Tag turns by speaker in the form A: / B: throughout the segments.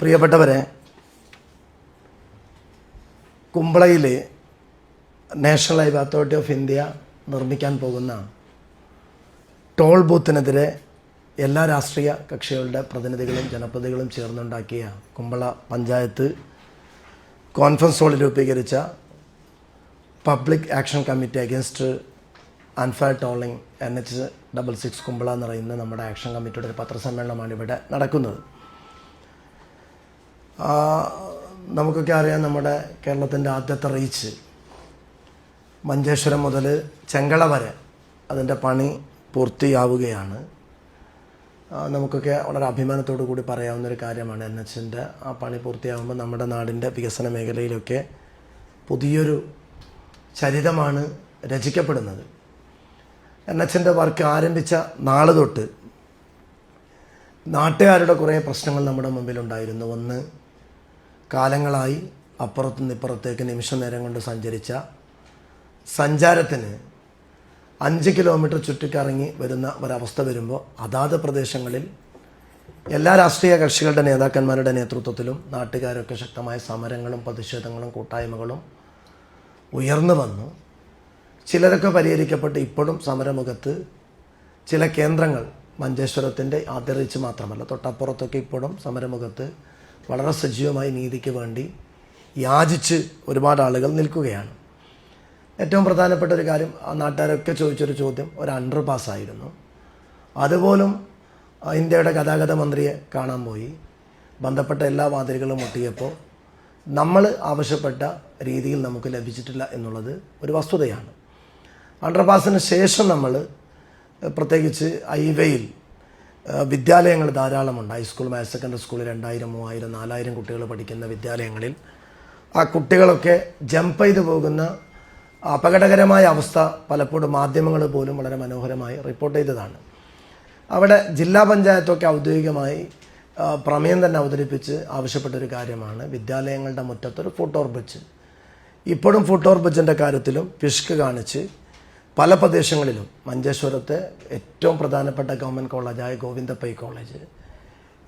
A: പ്രിയപ്പെട്ടവരെ കുമ്പളയിൽ national highway authority of India നിർമ്മിക്കാൻ പോകുന്ന ടോൾ ബൂത്തിനെതിരെ എല്ലാ രാഷ്ട്രീയ കക്ഷികളുടെ പ്രതിനിധികളും ജനപ്രതികളും ചേർന്നുണ്ടാക്കിയ കുമ്പള പഞ്ചായത്ത് കോൺഫറൻസ് ഹാളിൽ രൂപീകരിച്ച public action committee against unfair tolling N H double six Kumbla എന്ന് പറയുന്ന നമ്മുടെ ആക്ഷൻ കമ്മിറ്റിയുടെ ഒരു പത്രസമ്മേളനമാണ് ഇവിടെ നടക്കുന്നത്. നമുക്കൊക്കെ അറിയാം നമ്മുടെ കേരളത്തിന്റെ ആദ്യത്തെ റീച്ച്. മഞ്ചേശ്വരം മുതൽ ചെങ്കള വരെ അതിന്റെ പണി പൂർത്തിയാവുകയാണ്. നമുക്കൊക്കെ വളരെ അഭിമാനത്തോടു കൂടി പറയാവുന്ന ഒരു കാര്യമാണ് എൻ എച്ചിന്റെ ആ പണി പൂർത്തിയാകുമ്പോൾ നമ്മുടെ നാടിന്റെ വികസന മേഖലയിലൊക്കെ പുതിയൊരു ചരിതമാണ് രചിക്കപ്പെടുന്നത്. എൻ എച്ചിന്റെ വർക്ക് ആരംഭിച്ച നാൾ തൊട്ട് നാട്ടുകാരുടെ കുറേ പ്രശ്നങ്ങൾ നമ്മുടെ മുമ്പിലുണ്ടായിരുന്നു. ഒന്ന് കാലങ്ങളായി അപ്പുറത്തുനിന്ന് ഇപ്പുറത്തേക്ക് നിമിഷ നേരം കൊണ്ട് സഞ്ചരിച്ച സഞ്ചാരത്തിന് അഞ്ച് കിലോമീറ്റർ ചുറ്റിക്കറങ്ങി വരുന്ന ഒരവസ്ഥ വരുമ്പോൾ അതാത് പ്രദേശങ്ങളിൽ എല്ലാ രാഷ്ട്രീയ കക്ഷികളുടെ നേതാക്കന്മാരുടെ നേതൃത്വത്തിലും നാട്ടുകാരൊക്കെ ശക്തമായ സമരങ്ങളും പ്രതിഷേധങ്ങളും കൂട്ടായ്മകളും ഉയർന്നു വന്നു. ചിലരൊക്കെ പരിഹരിക്കപ്പെട്ട് ഇപ്പോഴും സമരമുഖത്ത്. ചില കേന്ദ്രങ്ങൾ മഞ്ചേശ്വരത്തിന്റെ ആദ്യ മാത്രമല്ല തൊട്ടപ്പുറത്തൊക്കെ ഇപ്പോഴും സമരമുഖത്ത്. വളരെ സജീവമായി നീതിക്ക് വേണ്ടി യാചിച്ച് ഒരുപാട് ആളുകൾ നിൽക്കുകയാണ്. ഏറ്റവും പ്രധാനപ്പെട്ട ഒരു കാര്യം ആ നാട്ടുകാരൊക്കെ ചോദിച്ചൊരു ചോദ്യം ഒരു അണ്ടർ പാസ്സായിരുന്നു അതുപോലും ഇന്ത്യയുടെ ഗതാഗത മന്ത്രിയെ കാണാൻ പോയി. ബന്ധപ്പെട്ട എല്ലാ വാതിലുകളും മുട്ടിയപ്പോൾ നമ്മൾ ആവശ്യപ്പെട്ട രീതിയിൽ നമുക്ക് ലഭിച്ചിട്ടില്ല എന്നുള്ളത് ഒരു വസ്തുതയാണ്. അണ്ടർപാസിന് ശേഷം നമ്മൾ പ്രത്യേകിച്ച് ഹൈവേയിൽ വിദ്യാലയങ്ങൾ ധാരാളമുണ്ട്. ഹൈസ്കൂൾ ഹയർ സെക്കൻഡറി സ്കൂൾ രണ്ടായിരം മൂവായിരം നാലായിരം കുട്ടികൾ പഠിക്കുന്ന വിദ്യാലയങ്ങളിൽ. ആ കുട്ടികളൊക്കെ ജമ്പ് ചെയ്തു പോകുന്ന അപകടകരമായ അവസ്ഥ പലപ്പോഴും മാധ്യമങ്ങൾ പോലും വളരെ മനോഹരമായി റിപ്പോർട്ട് ചെയ്തതാണ്. അവിടെ ജില്ലാ പഞ്ചായത്തൊക്കെ ഔദ്യോഗികമായി പ്രമേയം തന്നെ അവതരിപ്പിച്ച് ആവശ്യപ്പെട്ടൊരു കാര്യമാണ് വിദ്യാലയങ്ങളുടെ മുറ്റത്തൊരു ഫുട്ടോർ ബ്രിഡ്ജ് ഇപ്പോഴും ഫുട്ടോർ ബ്രിഡ്ജിന്റെ കാര്യത്തിലും പിഷ്ക് കാണിച്ച് പല പ്രദേശങ്ങളിലും മഞ്ചേശ്വരത്തെ ഏറ്റവും പ്രധാനപ്പെട്ട ഗവൺമെന്റ് കോളേജായ ഗോവിന്ദപ്പൈ കോളേജ്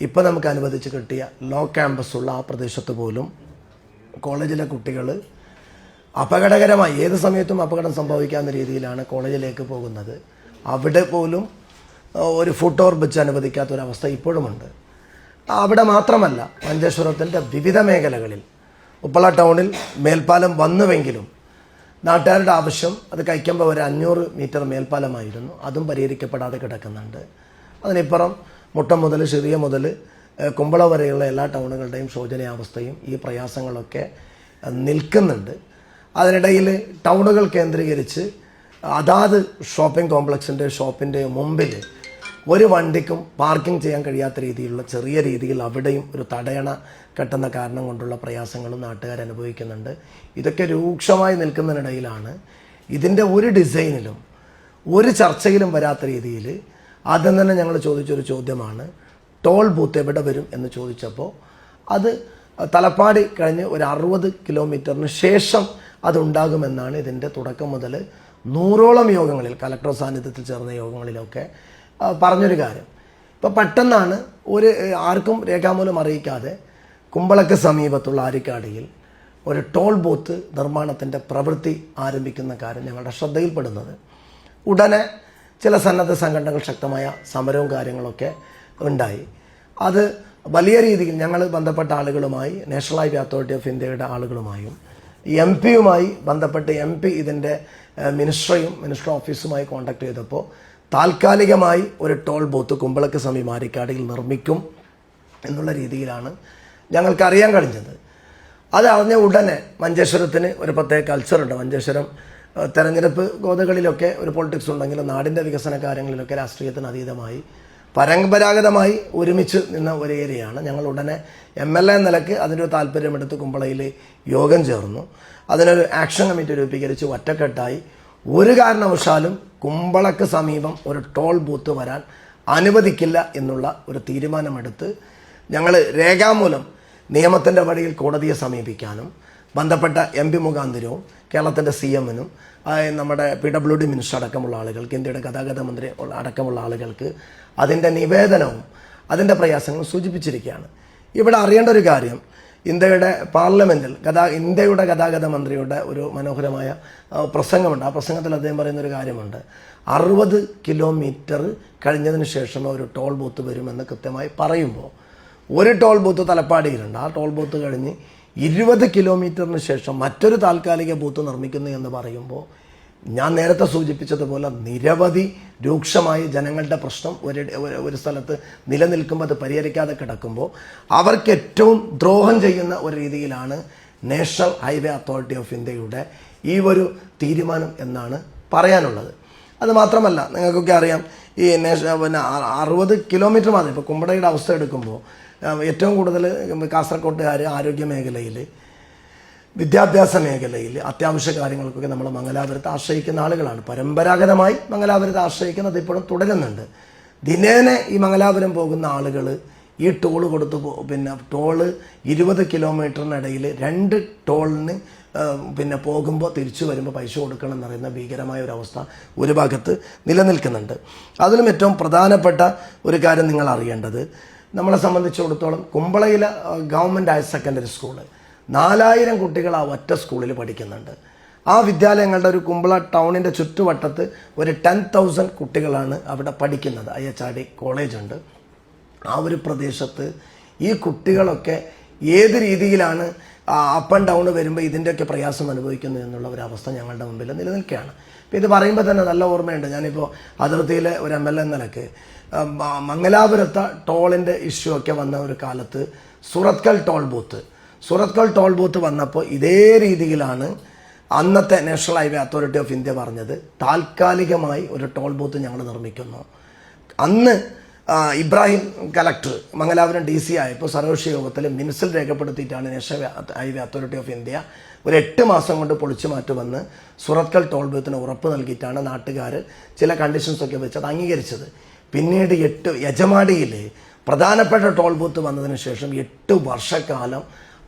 A: ഇപ്പോൾ നമുക്ക് അനുവദിച്ച് കിട്ടിയ ലോ ക്യാമ്പസുള്ള ആ പ്രദേശത്ത് പോലും കോളേജിലെ കുട്ടികൾ അപകടകരമായി ഏത് സമയത്തും അപകടം സംഭവിക്കാവുന്ന രീതിയിലാണ് കോളേജിലേക്ക് പോകുന്നത്. അവിടെ പോലും ഒരു ഫുട് ഓർബിച്ച് അനുവദിക്കാത്ത ഒരു അവസ്ഥ ഇപ്പോഴുമുണ്ട്. അവിടെ മാത്രമല്ല മഞ്ചേശ്വരത്തിന്റെ വിവിധ മേഖലകളിൽ ഉപ്പള ടൗണിൽ മേൽപ്പാലം വന്നുവെങ്കിലും നാട്ടുകാരുടെ ആവശ്യം അത് കഴിക്കുമ്പോൾ ഒരു അഞ്ഞൂറ് മീറ്റർ മേൽപ്പാലമായിരുന്നു. അതും പരിഹരിക്കപ്പെടാതെ കിടക്കുന്നുണ്ട്. അതിനിപ്പുറം മുട്ടം മുതൽ ചെറിയ മുതൽ കുമ്പള വരെയുള്ള എല്ലാ ടൗണുകളുടെയും ശോചനീയാവസ്ഥയും ഈ പ്രയാസങ്ങളൊക്കെ നിൽക്കുന്നുണ്ട്. അതിനിടയിൽ ടൗണുകൾ കേന്ദ്രീകരിച്ച് അതാത് ഷോപ്പിംഗ് കോംപ്ലക്സിന്റെ ഷോപ്പിന്റെ മുമ്പിൽ ഒരു വണ്ടിക്കും പാർക്കിംഗ് ചെയ്യാൻ കഴിയാത്ത രീതിയിലുള്ള ചെറിയ രീതിയിൽ അവിടെയും ഒരു തടയണ കെട്ടുന്ന കാരണം കൊണ്ടുള്ള പ്രയാസങ്ങളും നാട്ടുകാർ അനുഭവിക്കുന്നുണ്ട്. ഇതൊക്കെ രൂക്ഷമായി നിൽക്കുന്നതിനിടയിലാണ് ഇതിന്റെ ഒരു ഡിസൈനിലും ഒരു ചർച്ചയിലും വരാത്ത രീതിയിൽ ആദ്യം തന്നെ ഞങ്ങൾ ചോദിച്ചൊരു ചോദ്യമാണ് ടോൾ ബൂത്ത് എവിടെ വരും എന്ന് ചോദിച്ചപ്പോൾ അത് തലപ്പാടി കഴിഞ്ഞ് ഒരു അറുപത് കിലോമീറ്ററിന് ശേഷം അതുണ്ടാകുമെന്നാണ് ഇതിന്റെ തുടക്കം മുതൽ നൂറോളം യോഗങ്ങളിൽ കലക്ടർ സാന്നിധ്യത്തിൽ ചേർന്ന യോഗങ്ങളിലൊക്കെ പറഞ്ഞൊരു കാര്യം. ഇപ്പോൾ പെട്ടെന്നാണ് ഒരു ആർക്കും രേഖാമൂലം അറിയിക്കാതെ കുമ്പളക്ക് സമീപത്തുള്ള ആരിക്കാടിയിൽ ഒരു ടോൾ ബൂത്ത് നിർമ്മാണത്തിന്റെ പ്രവൃത്തി ആരംഭിക്കുന്ന കാര്യം ഞങ്ങളുടെ ശ്രദ്ധയിൽപ്പെടുന്നത്. ഉടനെ ചില സന്നദ്ധ സംഘടനകൾ ശക്തമായ സമരവും കാര്യങ്ങളൊക്കെ ഉണ്ടായി. അത് വലിയ രീതിയിൽ ഞങ്ങൾ ബന്ധപ്പെട്ട ആളുകളുമായി നാഷണൽ ഹൈവേ അതോറിറ്റി ഓഫ് ഇന്ത്യയുടെ ആളുകളുമായും എം പിയുമായി ബന്ധപ്പെട്ട് എം പി ഇതിന്റെ മിനിസ്റ്ററെയും മിനിസ്റ്റർ ഓഫീസുമായി കോൺടാക്ട് ചെയ്തപ്പോൾ താൽക്കാലികമായി ഒരു ടോൾ ബൂത്ത് കുമ്പളക്ക് സമീപം ആരിക്കാടിയിൽ നിർമ്മിക്കും എന്നുള്ള രീതിയിലാണ് ഞങ്ങൾക്കറിയാൻ കഴിഞ്ഞത്. അത് അറിഞ്ഞ ഉടനെ മഞ്ചേശ്വരത്തിന് ഒരു പ്രത്യേക കൾച്ചറുണ്ട് മഞ്ചേശ്വരം തെരഞ്ഞെടുപ്പ് ഗോതകളിലൊക്കെ ഒരു പൊളിറ്റിക്സ് ഉണ്ടെങ്കിലും നാടിന്റെ വികസന കാര്യങ്ങളിലൊക്കെ രാഷ്ട്രീയത്തിന് അതീതമായി പരമ്പരാഗതമായി ഒരുമിച്ച് നിന്ന ഒരു ഏരിയയാണ് ഞങ്ങൾ ഉടനെ എം എൽ എ നിലയ്ക്ക് അതിനൊരു താല്പര്യമെടുത്ത് കുമ്പളയിൽ യോഗം ചേർന്നു. അതിനൊരു ആക്ഷൻ കമ്മിറ്റി രൂപീകരിച്ച് ഒറ്റക്കെട്ടായി ഒരു കാരണവശാലും കുമ്പളക്ക് സമീപം ഒരു ടോൾ ബൂത്ത് വരാൻ അനുവദിക്കില്ല എന്നുള്ള ഒരു തീരുമാനമെടുത്ത് ഞങ്ങൾ രേഖാമൂലം നിയമത്തിന്റെ വഴിയിൽ കോടതിയെ സമീപിക്കാനും ബന്ധപ്പെട്ട എം പി മുഖാന്തരവും കേരളത്തിന്റെ സി എമ്മിനും നമ്മുടെ പി ഡബ്ല്യു ഡി മിനിസ്റ്റർ അടക്കമുള്ള ആളുകൾക്ക് ഇന്ത്യയുടെ ഗതാഗത മന്ത്രി അടക്കമുള്ള ആളുകൾക്ക് അതിന്റെ നിവേദനവും അതിന്റെ പ്രയാസങ്ങളും സൂചിപ്പിച്ചിരിക്കുകയാണ്. ഇവിടെ അറിയേണ്ട ഒരു കാര്യം ഇന്ത്യയുടെ പാർലമെന്റിൽ ഗതാ ഇന്ത്യയുടെ ഗതാഗത മന്ത്രിയുടെ ഒരു മനോഹരമായ പ്രസംഗമുണ്ട്. ആ പ്രസംഗത്തിൽ അദ്ദേഹം പറയുന്ന ഒരു കാര്യമുണ്ട്. അറുപത് കിലോമീറ്റർ കഴിഞ്ഞതിന് ശേഷം ഒരു ടോൾ ബൂത്ത് വരുമെന്ന് കൃത്യമായി പറയുമ്പോൾ ഒരു ടോൾ ബൂത്ത് തലപ്പാടിയിലുണ്ട്. ആ ടോൾ ബൂത്ത് കഴിഞ്ഞ് ഇരുപത് കിലോമീറ്ററിന് ശേഷം മറ്റൊരു താൽക്കാലിക ബൂത്ത് നിർമ്മിക്കുന്നു എന്ന് പറയുമ്പോൾ ഞാൻ നേരത്തെ സൂചിപ്പിച്ചതുപോലെ നിരവധി രൂക്ഷമായ ജനങ്ങളുടെ പ്രശ്നം ഒരു ഒരു- സ്ഥലത്ത് നിലനിൽക്കുമ്പോൾ അത് പരിഹരിക്കാതെ കിടക്കുമ്പോൾ അവർക്ക് ഏറ്റവും ദ്രോഹം ചെയ്യുന്ന ഒരു രീതിയിലാണ് നാഷണൽ ഹൈവേ അതോറിറ്റി ഓഫ് ഇന്ത്യയുടെ ഈ ഒരു തീരുമാനം എന്നാണ് പറയാനുള്ളത്. അത് മാത്രമല്ല നിങ്ങൾക്കൊക്കെ അറിയാം ഈ പിന്നെ അറുപത് കിലോമീറ്റർ മാത്രം ഇപ്പോൾ കുമ്പടയുടെ അവസ്ഥ എടുക്കുമ്പോൾ ഏറ്റവും കൂടുതൽ കാസർകോട്ടുകാർ ആരോഗ്യ മേഖലയിൽ വിദ്യാഭ്യാസ മേഖലയിൽ അത്യാവശ്യ കാര്യങ്ങൾക്കൊക്കെ നമ്മൾ മംഗലാപുരത്തെ ആശ്രയിക്കുന്ന ആളുകളാണ്. പരമ്പരാഗതമായി മംഗലാപുരത്തെ ആശ്രയിക്കുന്നത് ഇപ്പോഴും തുടരുന്നുണ്ട്. ദിനേനെ ഈ മംഗലാപുരം പോകുന്ന ആളുകൾ ഈ ടോൾ കൊടുത്ത് പിന്നെ ടോൾ ഇരുപത് കിലോമീറ്ററിനിടയിൽ രണ്ട് ടോളിന് പിന്നെ പോകുമ്പോൾ തിരിച്ചു വരുമ്പോൾ പൈസ കൊടുക്കണം എന്ന് പറയുന്ന ഭീകരമായ ഒരു അവസ്ഥ ഒരു ഭാഗത്ത് നിലനിൽക്കുന്നുണ്ട്. അതിലും ഏറ്റവും പ്രധാനപ്പെട്ട ഒരു കാര്യം നിങ്ങൾ അറിയേണ്ടത് നമ്മളെ സംബന്ധിച്ചിടത്തോളം കുമ്പളയിലെ ഗവൺമെന്റ് ഹയർ സെക്കൻഡറി സ്കൂൾ നാലായിരം കുട്ടികൾ ആ ഒറ്റ സ്കൂളിൽ പഠിക്കുന്നുണ്ട്. ആ വിദ്യാലയങ്ങളുടെ ഒരു കുമ്പള ടൗണിന്റെ ചുറ്റുവട്ടത്ത് ഒരു ടെൻ തൗസൻഡ് കുട്ടികളാണ് അവിടെ പഠിക്കുന്നത്. I H R D college ഉണ്ട്. ആ ഒരു പ്രദേശത്ത് ഈ കുട്ടികളൊക്കെ ഏത് രീതിയിലാണ് അപ്പ് ആൻഡ് ഡൗൺ വരുമ്പോൾ ഇതിന്റെയൊക്കെ പ്രയാസം അനുഭവിക്കുന്നു എന്നുള്ള ഒരു അവസ്ഥ ഞങ്ങളുടെ മുമ്പിൽ നിലനിൽക്കുകയാണ്. അപ്പോൾ ഇത് പറയുമ്പോൾ തന്നെ നല്ല ഓർമ്മയുണ്ട്. ഞാനിപ്പോൾ അതിർത്തിയിലെ ഒരു എം എൽ എ നിലയ്ക്ക് മംഗലാപുരത്തെ ടോളിന്റെ ഇഷ്യൂ ഒക്കെ വന്ന ഒരു കാലത്ത് Surathkal toll booth Surathkal toll booth വന്നപ്പോൾ ഇതേ രീതിയിലാണ് അന്നത്തെ national highway authority of India പറഞ്ഞത് താൽക്കാലികമായി ഒരു ടോൾ ബൂത്ത് ഞങ്ങൾ നിർമ്മിക്കുന്നു. അന്ന് Ibrahim collector Mangalapuram D C ആയപ്പോൾ സർവകക്ഷി യോഗത്തിൽ മിനിസിൽ രേഖപ്പെടുത്തിയിട്ടാണ് national highway authority of India ഒരു എട്ട് മാസം കൊണ്ട് പൊളിച്ചു മാറ്റുമെന്ന് സുറത്കൽ ടോൾ ബൂത്തിന് ഉറപ്പ് നൽകിയിട്ടാണ് നാട്ടുകാർ ചില കണ്ടീഷൻസ് ഒക്കെ വെച്ച് അത് അംഗീകരിച്ചത്. പിന്നീട് എട്ട് യജമാടിയിൽ പ്രധാനപ്പെട്ട ടോൾ ബൂത്ത് വന്നതിന് ശേഷം എട്ട് വർഷക്കാലം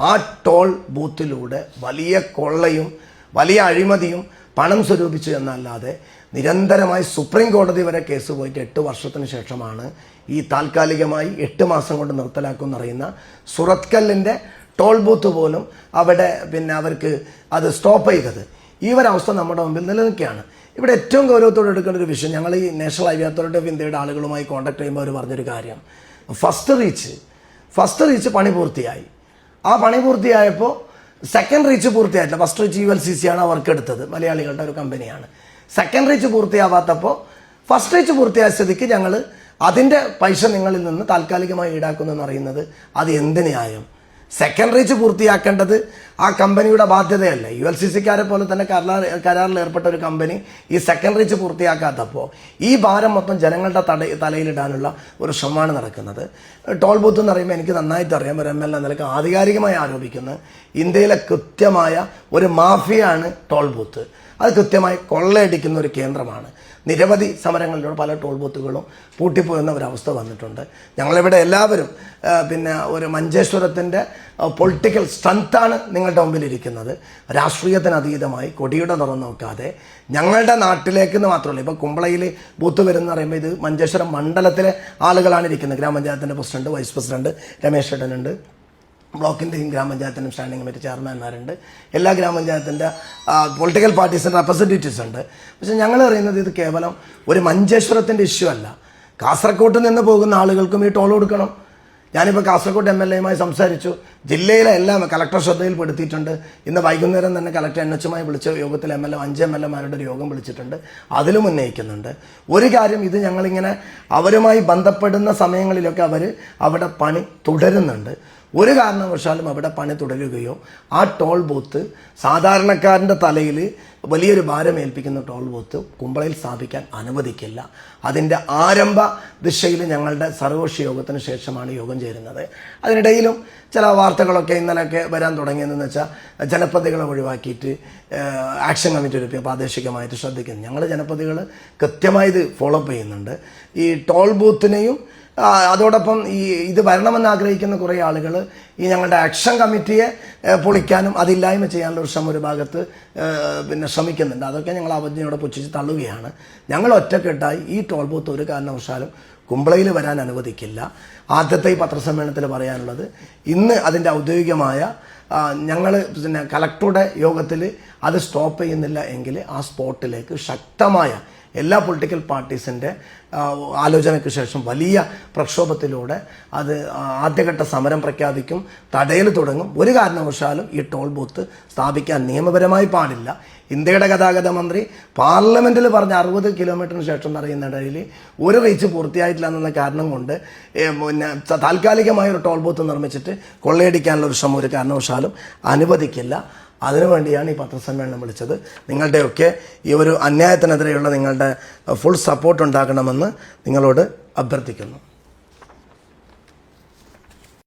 A: ആ ടോൾ ബൂത്തിലൂടെ വലിയ കൊള്ളയും വലിയ അഴിമതിയും പണം സ്വരൂപിച്ചു എന്നല്ലാതെ നിരന്തരമായി സുപ്രീം കോടതി വരെ കേസ് പോയിട്ട് എട്ട് വർഷത്തിന് ശേഷമാണ് ഈ താൽക്കാലികമായി എട്ട് മാസം കൊണ്ട് നിർത്തലാക്കുമെന്ന് അറിയുന്ന സുറത്കല്ലിന്റെ ടോൾ ബൂത്ത് പോലും അവിടെ പിന്നെ അവർക്ക് അത് സ്റ്റോപ്പ് ചെയ്തത്. ഈ ഒരവസ്ഥ നമ്മുടെ മുമ്പിൽ നിലനിൽക്കുകയാണ്. ഇവിടെ ഏറ്റവും ഗൗരവത്തോടെ എടുക്കേണ്ട ഒരു വിഷയം ഞങ്ങൾ ഈ നാഷണൽ ഹൈവേ അതോറിറ്റി ഓഫ് ഇന്ത്യയുടെ ആളുകളുമായി കോൺടാക്ട് ചെയ്യുമ്പോൾ അവർ പറഞ്ഞൊരു കാര്യം. ഫസ്റ്റ് റീച്ച് ഫസ്റ്റ് റീച്ച് പണി പൂർത്തിയായി. ആ പണി പൂർത്തിയായപ്പോൾ സെക്കൻഡ് റീച്ച് പൂർത്തിയായിട്ടില്ല. First reach U L C C ആണ് വർക്ക് എടുത്തത്. മലയാളികളുടെ ഒരു കമ്പനിയാണ് സെക്കൻഡ് റീച്ച് പൂർത്തിയാവാത്തപ്പോൾ ഫസ്റ്റ് റീച്ച് പൂർത്തിയായ സ്ഥിതിക്ക് ഞങ്ങൾ അതിന്റെ പൈസ നിങ്ങളിൽ നിന്ന് താൽക്കാലികമായി ഈടാക്കുന്നു എന്ന് അറിയുന്നത് അത് എന്ത് ന്യായം? സെക്കൻഡ് റീച്ച് പൂർത്തിയാക്കേണ്ടത് ആ കമ്പനിയുടെ ബാധ്യതയല്ല. യു എൽ സി സിക്കാരെ പോലെ തന്നെ കരാർ കരാറിൽ ഏർപ്പെട്ട ഒരു കമ്പനി ഈ സെക്കൻഡ് റീച്ച് പൂർത്തിയാക്കാത്തപ്പോൾ ഈ ഭാരം മൊത്തം ജനങ്ങളുടെ തട തലയിലിടാനുള്ള ഒരു ശ്രമമാണ് നടക്കുന്നത്. ടോൾ ബൂത്ത് എന്ന് പറയുമ്പോൾ എനിക്ക് നന്നായിട്ട് അറിയാം. ഒരു എം എൽ എ നിലയ്ക്ക് ആധികാരികമായി ആരോപിക്കുന്നത് ഇന്ത്യയിലെ കൃത്യമായ ഒരു മാഫിയാണ് ടോൾ ബൂത്ത്. അത് കൃത്യമായി കൊള്ളയടിക്കുന്ന ഒരു കേന്ദ്രമാണ്. നിരവധി സമരങ്ങളിലൂടെ പല ടോൾ ബൂത്തുകളും പൂട്ടിപ്പോകുന്ന ഒരവസ്ഥ വന്നിട്ടുണ്ട്. ഞങ്ങളിവിടെ എല്ലാവരും പിന്നെ ഒരു മഞ്ചേശ്വരത്തിന്റെ പൊളിറ്റിക്കൽ സ്ട്രെങ്ത്താണ് നിങ്ങളുടെ മുമ്പിൽ ഇരിക്കുന്നത് രാഷ്ട്രീയത്തിന് അതീതമായി കൊടിയുടെ നിറം നോക്കാതെ ഞങ്ങളുടെ നാട്ടിലേക്ക് എന്ന് മാത്രമല്ല ഇപ്പോൾ കുമ്പളയിൽ ബൂത്ത് വരുന്ന പറയുമ്പോൾ ഇത് മഞ്ചേശ്വരം മണ്ഡലത്തിലെ ആളുകളാണ് ഇരിക്കുന്നത്. ഗ്രാമപഞ്ചായത്തിന്റെ പ്രസിഡന്റ് വൈസ് പ്രസിഡന്റ് രമേശ് ചേട്ടനുണ്ട് ബ്ലോക്കിന്റെയും ഗ്രാമപഞ്ചായത്തിനും സ്റ്റാൻഡിംഗ് കമ്മിറ്റി ചെയർമാൻമാരുണ്ട്. എല്ലാ ഗ്രാമപഞ്ചായത്തിന്റെ പൊളിറ്റിക്കൽ പാർട്ടീസിന്റെ റെപ്രസെന്റേറ്റീവ്സ് ഉണ്ട്. പക്ഷേ ഞങ്ങൾ അറിയുന്നത് ഇത് കേവലം ഒരു മഞ്ചേശ്വരത്തിന്റെ ഇഷ്യൂ അല്ല. കാസർഗോഡ് നിന്ന് പോകുന്ന ആളുകൾക്കും ഈ ടോൾ കൊടുക്കണം. ഞാനിപ്പോൾ കാസർഗോഡ് എം എൽ എയുമായി സംസാരിച്ചു. ജില്ലയിലെ എല്ലാം കളക്ടർ ശ്രദ്ധയിൽപ്പെടുത്തിയിട്ടുണ്ട്. ഇന്ന് വൈകുന്നേരം തന്നെ കളക്ടർ എൻ എച്ചുമായി വിളിച്ച യോഗത്തിൽ എം എൽ എ അഞ്ച് എം എൽ എമാരുടെ ഒരു യോഗം വിളിച്ചിട്ടുണ്ട്. അതിലും ഉന്നയിക്കുന്നുണ്ട്. ഒരു കാര്യം ഇത് ഞങ്ങളിങ്ങനെ അവരുമായി ബന്ധപ്പെടുന്ന സമയങ്ങളിലൊക്കെ അവർ അവിടെ പണി തുടരുന്നുണ്ട്. ഒരു കാരണവശാലും അവിടെ പണി തുടരുകയോ ആ ടോൾ ബൂത്ത് സാധാരണക്കാരന്റെ തലയിൽ വലിയൊരു ഭാരം ഏൽപ്പിക്കുന്ന ടോൾ ബൂത്ത് കുമ്പളയിൽ സ്ഥാപിക്കാൻ അനുവദിക്കില്ല. അതിന്റെ ആരംഭ ദിശയിൽ ഞങ്ങളുടെ സർവകക്ഷി യോഗത്തിന് ശേഷമാണ് യോഗം ചേരുന്നത്. അതിനിടയിലും ചില വാർത്തകളൊക്കെ ഇന്നലെയൊക്കെ വരാൻ തുടങ്ങിയതെന്ന് വെച്ചാൽ ജനപ്രതികളെ ഒഴിവാക്കിയിട്ട് ആക്ഷൻ കമ്മിറ്റി ഒരു പ്രാദേശികമായിട്ട് ശ്രദ്ധിക്കുന്നു. ഞങ്ങൾ ജനപ്രതികൾ കൃത്യമായി ഇത് ഫോളോ അപ്പ് ചെയ്യുന്നുണ്ട്. ഈ ടോൾ ബൂത്തിനെയും അതോടൊപ്പം ഈ ഇത് വരണമെന്ന് ആഗ്രഹിക്കുന്ന കുറേ ആളുകൾ ഈ ഞങ്ങളുടെ ആക്ഷൻ കമ്മിറ്റിയെ പൊളിക്കാനും അതില്ലായ്മ ചെയ്യാനുള്ള ഒരു ശ്രമം ഒരു ഭാഗത്ത് പിന്നെ ശ്രമിക്കുന്നുണ്ട്. അതൊക്കെ ഞങ്ങൾ അവജ്ഞയോടെ പുച്ഛിച്ച് തള്ളുകയാണ്. ഞങ്ങൾ ഒറ്റക്കെട്ടായി ഈ ടോൾ ബൂത്ത് ഒരു കാരണവശാലും കുമ്പളയിൽ വരാൻ അനുവദിക്കില്ല. ആദ്യത്തെ ഈ പത്രസമ്മേളനത്തിൽ പറയാനുള്ളത് ഇന്ന് അതിന്റെ ഔദ്യോഗികമായ ഞങ്ങൾ പിന്നെ കലക്ടറുടെ യോഗത്തിൽ അത് സ്റ്റോപ്പ് ചെയ്യുന്നില്ല എങ്കിൽ ആ സ്പോട്ടിലേക്ക് ശക്തമായ എല്ലാ പൊളിറ്റിക്കൽ പാർട്ടീസിന്റെ ആലോചനയ്ക്ക് ശേഷം വലിയ പ്രക്ഷോഭത്തിലൂടെ അത് ആദ്യഘട്ട സമരം പ്രഖ്യാപിക്കും തടയൽ തുടങ്ങും. ഒരു കാരണവശാലും ഈ ടോൾ ബൂത്ത് സ്ഥാപിക്കാൻ നിയമപരമായി പാടില്ല. ഇന്ത്യയുടെ ഗതാഗത മന്ത്രി പാർലമെന്റിൽ പറഞ്ഞ അറുപത് കിലോമീറ്ററിന് ശേഷം എന്നറിയുന്നിടയിൽ ഒരു റീച്ച് പൂർത്തിയായിട്ടില്ല എന്ന കാരണം കൊണ്ട് പിന്നെ താൽക്കാലികമായ ഒരു ടോൾ ബൂത്ത് നിർമ്മിച്ചിട്ട് കൊള്ളയടിക്കാനുള്ള ഒരു ശ്രമം ഒരു കാരണവശാലും അനുവദിക്കില്ല. അതിനുവേണ്ടിയാണ് ഈ പത്രസമ്മേളനം വിളിച്ചത്. നിങ്ങളുടെയൊക്കെ ഈ ഒരു അന്യായത്തിനെതിരെയുള്ള നിങ്ങളുടെ ഫുൾ സപ്പോർട്ട് ഉണ്ടാകണമെന്ന് നിങ്ങളോട് അഭ്യർത്ഥിക്കുന്നു.